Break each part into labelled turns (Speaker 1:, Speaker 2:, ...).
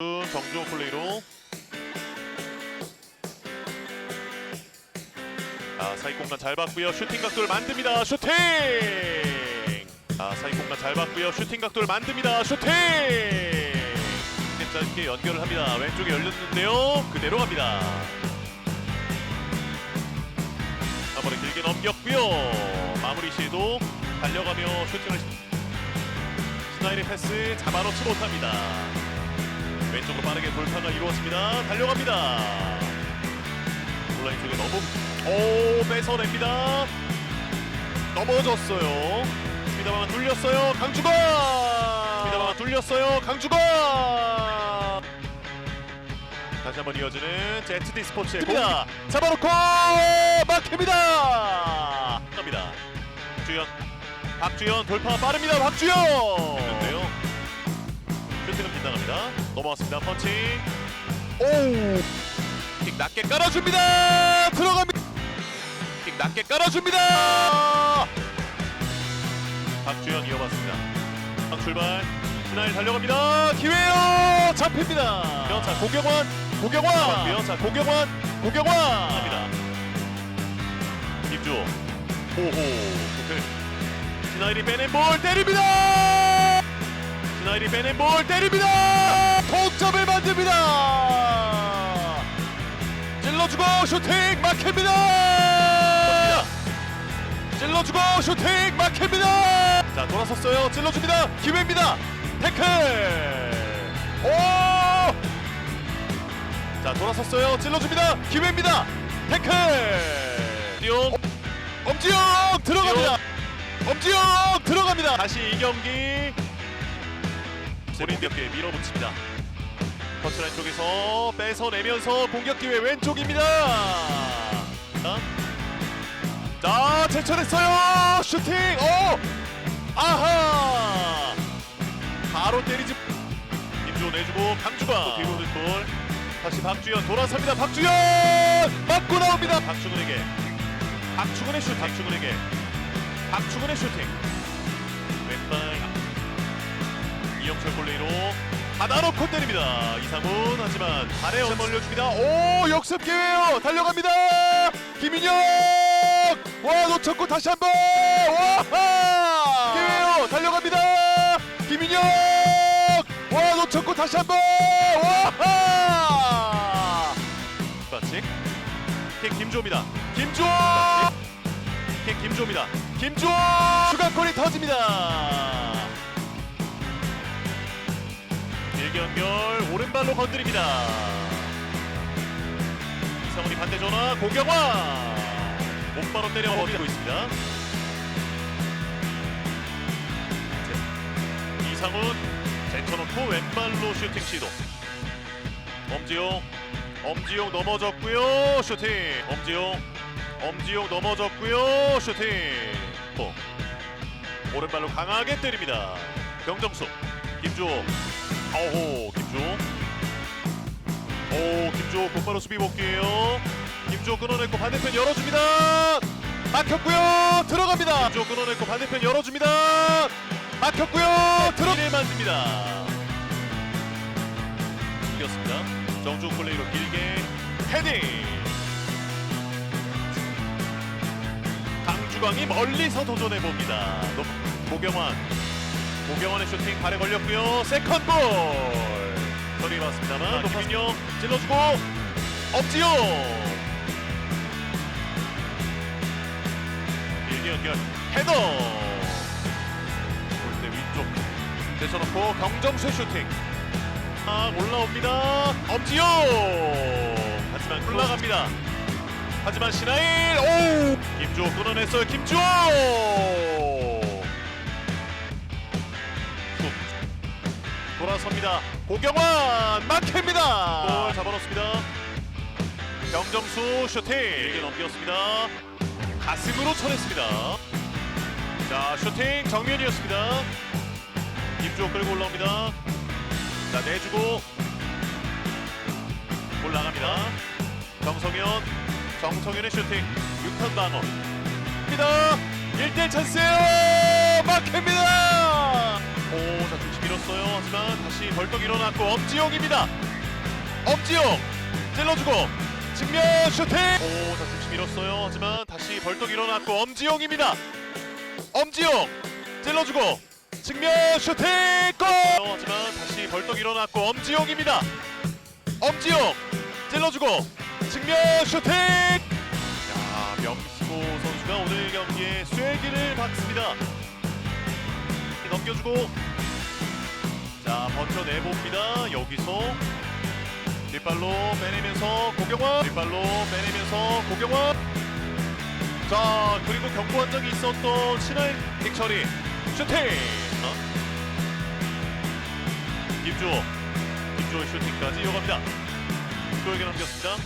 Speaker 1: 정주호 플레이로. 아 사이 공간 잘 봤고요. 슈팅 각도를 만듭니다. 슈팅! 아 사이 공간 잘 봤고요. 슈팅 각도를 만듭니다. 슈팅! 짧게 연결을 합니다. 왼쪽에 열렸는데요. 그대로 갑니다. 한 번에 길게 넘겼고요. 마무리 시도 달려가며 슈팅을 스나일의 패스 잡아놓지 못합니다 왼쪽으로 빠르게 돌파가 이루어집니다. 달려갑니다. 온라인 쪽에 너무 오 뺏어냅니다. 넘어졌어요. 스피다만 뚫렸어요. 강주건. 스피다만 뚫렸어요. 강주건. 다시 한번 이어지는 ZD 스포츠의 공입니다. 잡아놓고 막힙니다. 갑니다. 주연. 박주연 돌파 빠릅니다. 박주연. 빗나갑니다. 넘어왔습니다. 펀칭. 오! 킥 낮게 깔아줍니다. 들어갑니다. 킥 낮게 깔아줍니다. 박주현 이어봤습니다. 한 출발. 신하일 달려갑니다. 기회요. 잡힙니다. 자 고경환, 고경환. 잡았고요. 자 고경환, 고경환. 갑니다. 김주호. 호호. 신하일이 빼낸 볼 때립니다. 신하일이 빼낸 볼 때립니다. 동점을 만듭니다. 찔러주고 슈팅 막힙니다. 찔러주고 슈팅 막힙니다. 자 돌아섰어요. 찔러줍니다. 기회입니다. 태클. 오. 자 돌아섰어요. 찔러줍니다. 기회입니다. 태클. 띠용. 엄지영 들어갑니다. 엄지영 들어갑니다. 다시 이 경기 본인 벽에 밀어붙입니다. 커트라인 쪽에서 뺏어내면서 공격 기회 왼쪽입니다. 자, 자 제철했어요. 슈팅. 오, 아하. 바로 때리지. 김주호 내주고 강주가 뒤로 든볼 다시 박주현 돌아섭니다. 박주현 맞고 나옵니다. 박주근에게 박주근의 슈팅. 박주근에게 박주근의 슈팅. 왼발 이영철 볼레이로 받아놓고 때립니다. 이상훈 하지만 발에 어멀려줍니다 오 역습 기회요. 달려갑니다. 김인영 와 놓쳤고 다시 한번 와 기회요. 달려갑니다. 김인영 와 놓쳤고 다시 한번 와 반칙 킥 김주호입니다. 김주호 킥 김주호입니다. 김주호 추가골이 터집니다. 연결 오른발로 건드립니다. 이상훈이 반대 전화 고경화 몸바로 때려 버리고 있습니다. 제- 이상훈 제쳐놓고 왼발로 슈팅 시도. 엄지용 엄지용 넘어졌고요 슈팅 엄지용 엄지용 넘어졌고요 슈팅 또 오른발로 강하게 때립니다. 경정수 김주호 아호 김주호 오 김주호 곧바로 수비 복귀해요. 김주호 끊어냈고 반대편 열어줍니다. 막혔고요. 들어갑니다. 김주호 끊어냈고 반대편 열어줍니다. 막혔고요. 들어를 만듭니다. 이겼습니다. 정주 플레이로 길게 헤딩. 강주광이 멀리서 도전해봅니다. 고경환 고경원의 슈팅 발에 걸렸고요. 세컨볼. 처리 맞습니다만 김민영 찔러주고 엄지용. 길게 연결 헤더. 골대 위쪽 대쳐놓고 경정수의 슈팅. 아 올라옵니다. 엄지용. 하지만 올라갑니다. 하지만 신하일 오 김주호 끊어냈어요. 김주호. 돌아섭니다. 고경환 막힙니다. 골 잡아놓습니다. 경정수 슈팅 길게 넘겼습니다. 가슴으로 쳐냈습니다. 자 슈팅 정면이었습니다. 김주호 끌고 올라옵니다. 자 내주고 올라갑니다. 정성현 정성현의 슈팅 6턴 방어. 입니다. 1대1 찬스예요. 막힙니다. 오, 자 중심 잃었어요. 하지만 다시 벌떡 일어났고 엄지용입니다. 엄지용 찔러주고 측면 슈팅. 오, 자 중심 잃었어요. 하지만 다시 벌떡 일어났고 엄지용입니다. 엄지용 찔러주고 측면 슈팅 골. 하지만 다시 벌떡 일어났고 엄지용입니다. 엄지용 찔러주고 측면 슈팅. 야, 명수고 선수가 오늘 경기에 쐐기를 박습니다. 넘겨주고 자 번져 내봅니다. 여기서 뒷발로 빼내면서 고경원 뒷발로 빼내면서 고경원 자 그리고 경고 한 적이 있었던 신하의 빅처리 슈팅 어? 김주호 김주호의 슈팅까지 이어갑니다. 주호에게 넘겼습니다.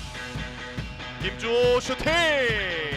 Speaker 1: 김주호 슈팅